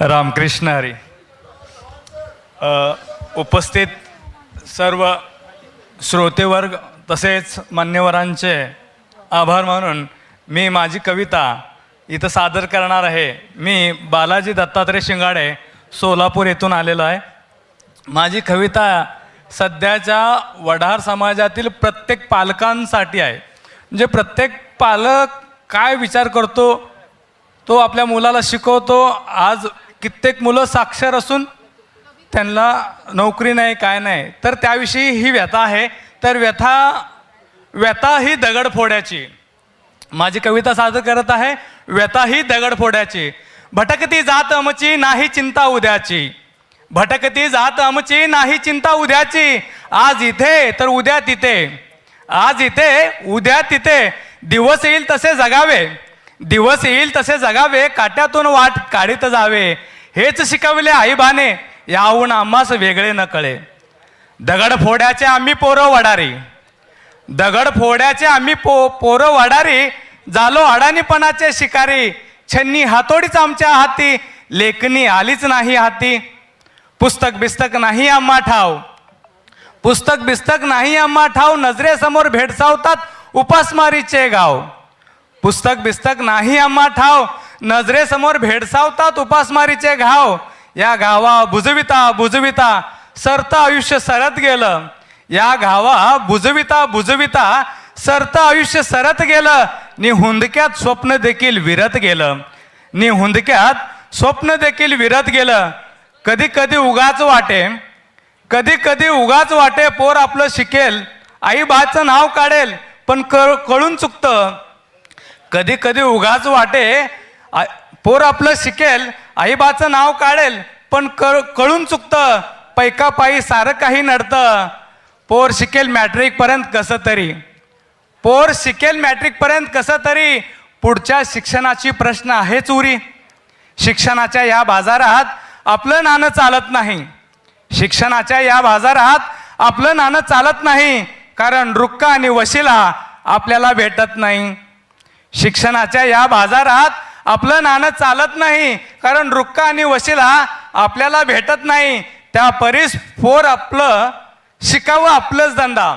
रामकृष्ण हरी. उपस्थित सर्व श्रोतेवर्ग तसेच मान्यवरांचे आभार मानून मी माझी कविता इथं सादर करणार आहे. मी बालाजी दत्तात्रय शिंगाडे सोलापूर येथून आलेलो आहे. माझी कविता सध्याच्या वढार समाजातील प्रत्येक पालकांसाठी आहे. म्हणजे प्रत्येक पालक काय विचार करतो तो आपल्या मुलाला शिकवतो. आज कित्येक मुलं साक्षर असून त्यांना नोकरी नाही काय नाही. तर त्याविषयी ही व्यथा आहे. तर व्यथा व्यथा ही दगड फोड्याची माझी कविता सादर करत आहे व्यथा ही दगड फोड्याची भटकती जात अमची नाही चिंता उद्याची. भटकती जात अमची नाही चिंता उद्याची. आज इथे तर उद्या तिथे. आज इथे उद्या तिथे. दिवस येईल तसे जगावे. दिवस येईल तसे जगावे काट्यातून वाट काढीत जावे. हेच शिकवले आईबाने याहून आम्हास वेगळे न कळे. दगड फोड्याचे आम्ही पोरं वडारी. दगड फोड्याचे आम्ही पो पोरं वडारी. झालो अडाणीपणाचे शिकारी. छन्नी हातोडीच आमच्या हाती. लेखणी आलीच नाही हाती. पुस्तक बिस्तक नाही आम्हा ठाव. पुस्तक बिस्तक नाही आम्हा ठाव. नजरेसमोर भेडसावतात उपासमारीचे गाव. पुस्तक बिस्तक नाही आम्हा ठाव. नजरेसमोर भेडसावतात उपासमारीचे घाव. या घावा बुजविता बुजविता सरतं आयुष्य सरत गेलं. या घावा बुजविता बुजविता सरतं आयुष्य सरत गेलं. नि हुंदक्यात स्वप्न देखील विरत गेलं. नि हुंदक्यात स्वप्न देखील विरत गेलं. कधी कधी उगाच वाटे. कधी कधी उगाच वाटे पोर आपलं शिकेल. आई बाचं नाव काढेल पण कळ कळून चुकतं. कधी कधी उगाच वाटे पोर आपलं शिकेल आईबाचं नाव काढेल पण कळ कळून चुकतं पैका पायी सारं काही नडतं. पोर शिकेल मॅट्रिकपर्यंत कसं तरी. पोर शिकेल मॅट्रिकपर्यंत कसं तरी पुढच्या शिक्षणाची प्रश्न आहे चोरी शिक्षणाच्या या बाजारात आपलं नाणं चालत नाही. शिक्षणाच्या या बाजारात आपलं नाणं चालत नाही कारण रुक्का आणि वशिला आपल्याला भेटत नाही. शिक्षणाच्या या बाजारात आपलं नाणं चालत नाही. कारण रुक्का आणि वशिला आपल्याला भेटत नाही. त्या परीस फोर आपलं शिकावं आपलंच धंदा.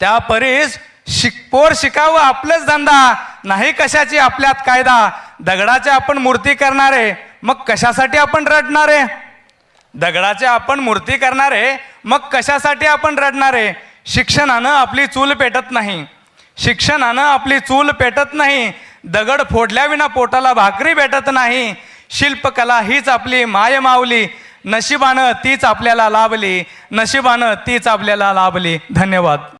त्या परीस शिक पोर शिकावं आपलंच धंदा. नाही कशाची आपल्यात कायदा? दगडाचे आपण मूर्ती करणारे. मग कशासाठी आपण रडणारे? दगडाचे आपण मूर्ती करणारे. मग कशासाठी आपण रडणारे? शिक्षणानं आपली चूल पेटत नाही. शिक्षणानं आपली चूल पेटत नाही. दगड फोडल्याविना पोटाला भाकरी भेटत नाही. शिल्पकला हीच आपली माय मावली नशिबानं तीच आपल्याला लाभली. नशिबानं तीच आपल्याला लाभली. धन्यवाद.